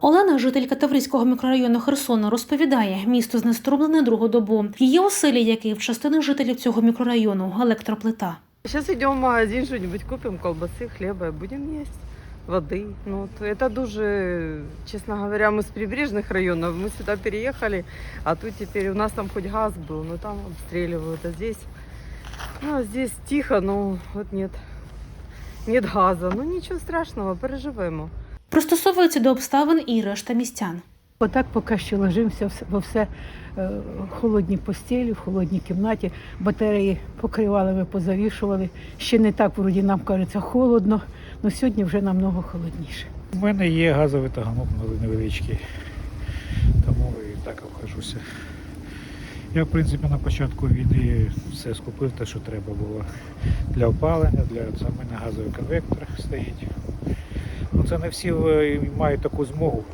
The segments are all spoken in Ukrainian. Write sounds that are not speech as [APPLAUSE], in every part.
Олена, жителька Таврійського мікрорайону Херсона, розповідає, місто знеструмлене другу добу. Її оселі, як і в частини жителів цього мікрорайону, електроплита. Сейчас идем в магазин, что-нибудь купим, колбасы, хлеба и будем есть. Воды. Ну, вот это дуже, честно говоря, мы с прибрежных районов, мы сюда переехали, а тут теперь у нас там хоть газ был, но там обстреливают, а здесь, ну, а здесь тихо, ну, вот нет, нет газа. Ну, ничего страшного, переживемо. Пристосовується до обставин і решта містян. Отак поки що ложимося во все е, в холодній постілі, в холодній кімнаті. Батареї покривалами позавішували. Ще не так, вроді нам кажеться, холодно, але сьогодні вже намного холодніше. У мене є газовий таганок невеличкий, тому і так обхожуся. Я, в принципі, на початку війни все скупив, те, що треба було для опалення, для це мене газовий конвектор стоїть. Ну, це не всі е, мають таку змогу.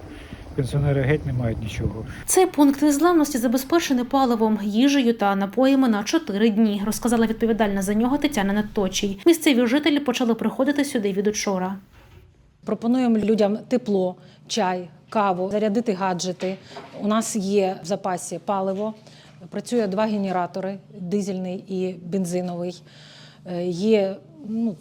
Пенсіонери геть не мають нічого. Цей пункт незламності забезпечений паливом, їжею та напоями на чотири дні, розказала відповідальна за нього Тетяна Надточій. Місцеві жителі почали приходити сюди від учора. Пропонуємо людям тепло, чай, каву, зарядити гаджети. У нас є в запасі паливо, працює два генератори дизельний і бензиновий. Е, Є ну,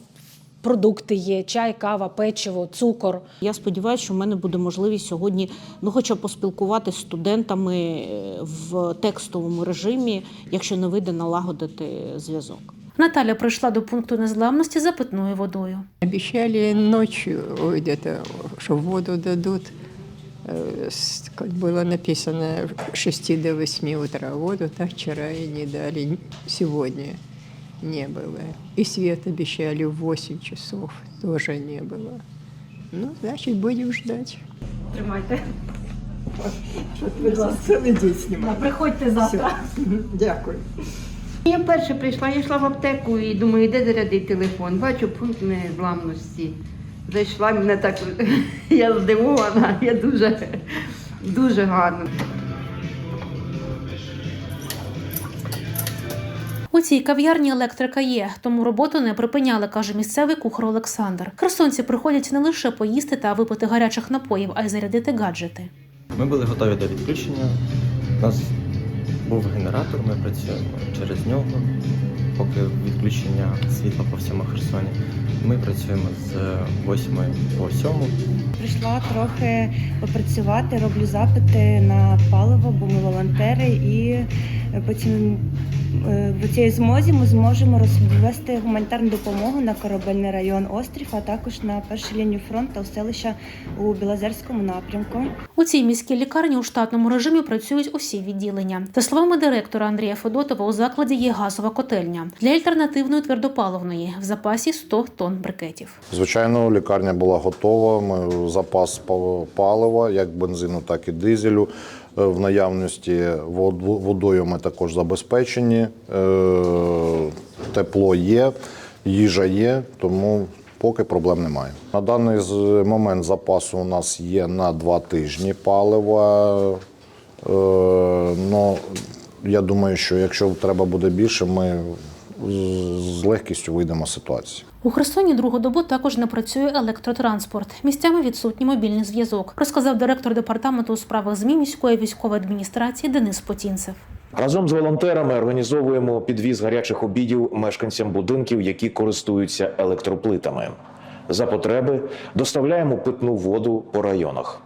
продукти, є чай, кава, печиво, цукор. Я сподіваюся, що в мене буде можливість сьогодні ну, хоча б поспілкуватися з студентами е, в текстовому режимі, якщо не вийде налагодити зв'язок. Наталя прийшла до пункту незламності за питною водою. Ночью ой, где-то, воду дадут. С- Как было написано, с 6 до 8 утра воду, так вчера и не дали. Сегодня не было. И свет обещали в 8 часов, тоже не было. Ну, значит, будем ждать. Приходьте завтра. Дякую. Я перше прийшла, я йшла в аптеку і думаю, де зарядити телефон. Бачу пункт незламності. Зайшла, мене так [LAUGHS] я здивована, я дуже, дуже гарно. У цій кав'ярні електрика є, тому роботу не припиняли, каже місцевий кухар Олександр. Херсонці приходять не лише поїсти та випити гарячих напоїв, а й зарядити гаджети. Ми були готові до відключення. У нас був генератор, ми працюємо через нього, поки відключення світла по всьому Херсоні. Ми працюємо з 8 по 7. Прийшла трохи попрацювати, роблю запити на паливо, бо ми волонтери, і потім в цій змозі ми зможемо розвести гуманітарну допомогу на корабельний район острів, а також на першу лінію фронту у селища у Білозерському напрямку. У цій міській лікарні у штатному режимі працюють усі відділення. За словами директора Андрія Федотова, у закладі є газова котельня для альтернативної твердопаливної в запасі 100 тонн брикетів. Звичайно, лікарня була готова. Ми запас па- палива, як бензину, так і дизелю. Е, В наявності Вод- водою ми також забезпечені. Е, Тепло є, їжа є, тому поки проблем немає. На даний момент запасу у нас є на два тижні палива. Е, Ну, я думаю, що якщо треба буде більше, ми з легкістю вийдемо з ситуації. У Херсоні другу добу також не працює електротранспорт. Місцями відсутній мобільний зв'язок, розказав директор департаменту у справах ЗМІ міської військової адміністрації Денис Потінцев. Разом з волонтерами організовуємо підвіз гарячих обідів мешканцям будинків, які користуються електроплитами. За потреби доставляємо питну воду по районах.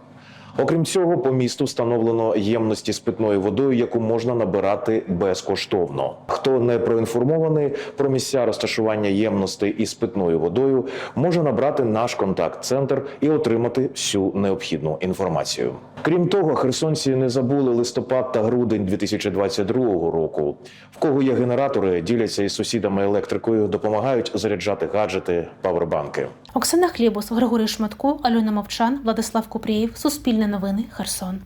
Окрім цього, по місту встановлено ємності з питною водою, яку можна набирати безкоштовно. Хто не проінформований про місця розташування ємностей із питною водою, може набрати наш контакт-центр і отримати всю необхідну інформацію. Крім того, херсонці не забули листопад та грудень 2022 року. В кого є генератори, діляться із сусідами електрикою, допомагають заряджати гаджети, павербанки. Оксана Хлібус, Григорій Шматко, Альона Мовчан, Владислав Купрієв. Суспільне новини. Херсон.